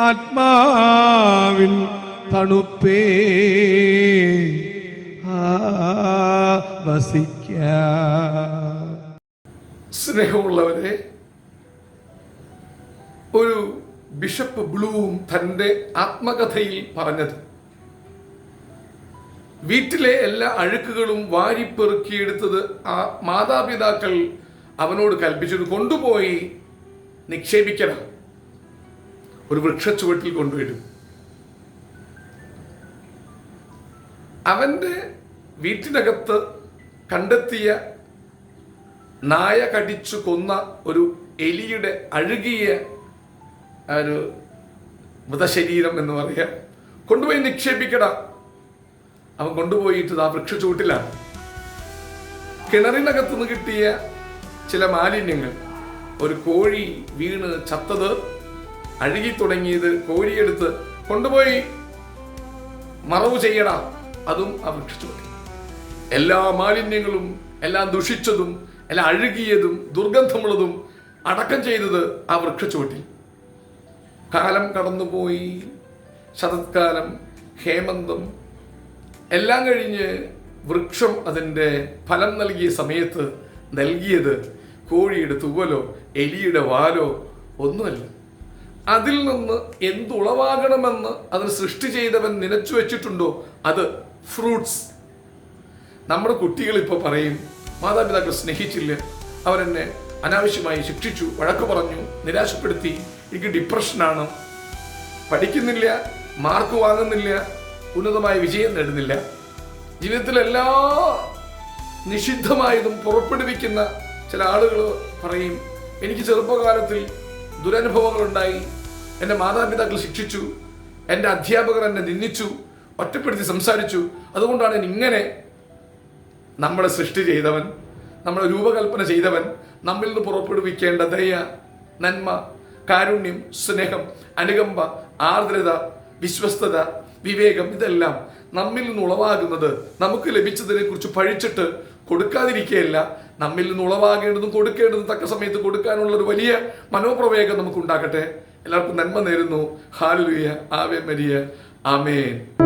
ആത്മാവിൻ തണുപ്പേ. വസിക്ക. സ്നേഹമുള്ളവരെ ഒരു ബിഷപ്പ് ബ്ലൂവും തന്റെ ആത്മകഥയിൽ പറഞ്ഞത്. വീട്ടിലെ എല്ലാ അഴുക്കുകളും വാരിപ്പെറുക്കിയെടുത്തത് ആ മാതാപിതാക്കൾ അവനോട് കൽപ്പിച്ചത് കൊണ്ടുപോയി നിക്ഷേപിക്കണം. ഒരു വൃക്ഷച്ചുവട്ടിൽ കൊണ്ടുവരും. അവന്റെ വീട്ടിനകത്ത് കണ്ടെത്തിയ നായ കടിച്ചു കൊന്ന ഒരു എലിയുടെ അഴുകിയ ഒരു മൃതശരീരം എന്ന് പറയാം. കൊണ്ടുപോയി നിക്ഷേപിക്കട. അവൻ കൊണ്ടുപോയിട്ട് ആ വൃക്ഷച്ചൂട്ടിലാണ് കിണറിനകത്തു കിണറിനകത്തുനിന്ന് കിട്ടിയ ചില മാലിന്യങ്ങൾ. ഒരു കോഴി വീണ് ചത്തത് അഴുകി തുടങ്ങിയത് കോരിയെടുത്ത് കൊണ്ടുപോയി മറവ് ചെയ്യടാ. അതും ആ വൃക്ഷത്തിൽ എല്ലാ മാലിന്യങ്ങളും എല്ലാം ദുഷിച്ചതും എല്ലാം അഴുകിയതും ദുർഗന്ധമുള്ളതും അടക്കം ചെയ്തത് ആ വൃക്ഷച്ചുവട്ടിൽ. കാലം കടന്നുപോയി. ശരത്കാലം ഹേമന്തം എല്ലാം കഴിഞ്ഞ് വൃക്ഷം അതിന്റെ ഫലം നൽകിയ സമയത്ത് നൽകിയത് കോഴിയുടെ തുവലോ എലിയുടെ വാലോ ഒന്നുമല്ല. അതിൽ നിന്ന് എന്തുളവാകണമെന്ന് അതിന് സൃഷ്ടി ചെയ്തവൻ നനച്ചു വെച്ചിട്ടുണ്ടോ? അത് ഫ്രൂട്ട്സ്. നമ്മുടെ കുട്ടികൾ ഇപ്പോൾ പറയും മാതാപിതാക്കൾ സ്നേഹിച്ചില്ല. അവരെന്നെ അനാവശ്യമായി ശിക്ഷിച്ചു വഴക്ക് പറഞ്ഞു നിരാശപ്പെടുത്തി. എനിക്ക് ഡിപ്രഷനാണ് പഠിക്കുന്നില്ല മാർക്ക് വാങ്ങുന്നില്ല ഉന്നതമായ വിജയം നേടുന്നില്ല. ജീവിതത്തിലെല്ലാ നിഷിദ്ധമായതും പുറപ്പെടുവിക്കുന്ന ചില ആളുകൾ പറയും എനിക്ക് ചെറുപ്പകാലത്തിൽ ദുരനുഭവങ്ങളുണ്ടായി. എന്റെ മാതാപിതാക്കൾ ശിക്ഷിച്ചു. എന്റെ അധ്യാപകർ എന്നെ നിന്ദിച്ചു. ഒറ്റപ്പെടുത്തി സംസാരിച്ചു. അതുകൊണ്ടാണ് ഇങ്ങനെ നമ്മളെ സൃഷ്ടി ചെയ്തവൻ നമ്മളെ രൂപകൽപ്പന ചെയ്തവൻ നമ്മിൽ നിന്ന് പുറപ്പെടുവിക്കേണ്ട ദയ നന്മ കാരുണ്യം സ്നേഹം അനുകമ്പ ആർദ്രത വിശ്വസ്തത വിവേകം ഇതെല്ലാം നമ്മിൽ നിന്ന് ഉളവാകുന്നത് നമുക്ക് ലഭിച്ചതിനെ കുറിച്ച് പഴിച്ചിട്ട് കൊടുക്കാതിരിക്കുകയല്ല. നമ്മിൽ നിന്ന് ഉളവാകേണ്ടതും കൊടുക്കേണ്ടതും തക്ക സമയത്ത് കൊടുക്കാനുള്ള ഒരു വലിയ മനോപ്രവേഗം നമുക്ക് ഉണ്ടാക്കട്ടെ എല്ലാവർക്കും നന്മ നേരുന്നു. ഹാലുയ ആവേ മരിയ. ആമേൻ.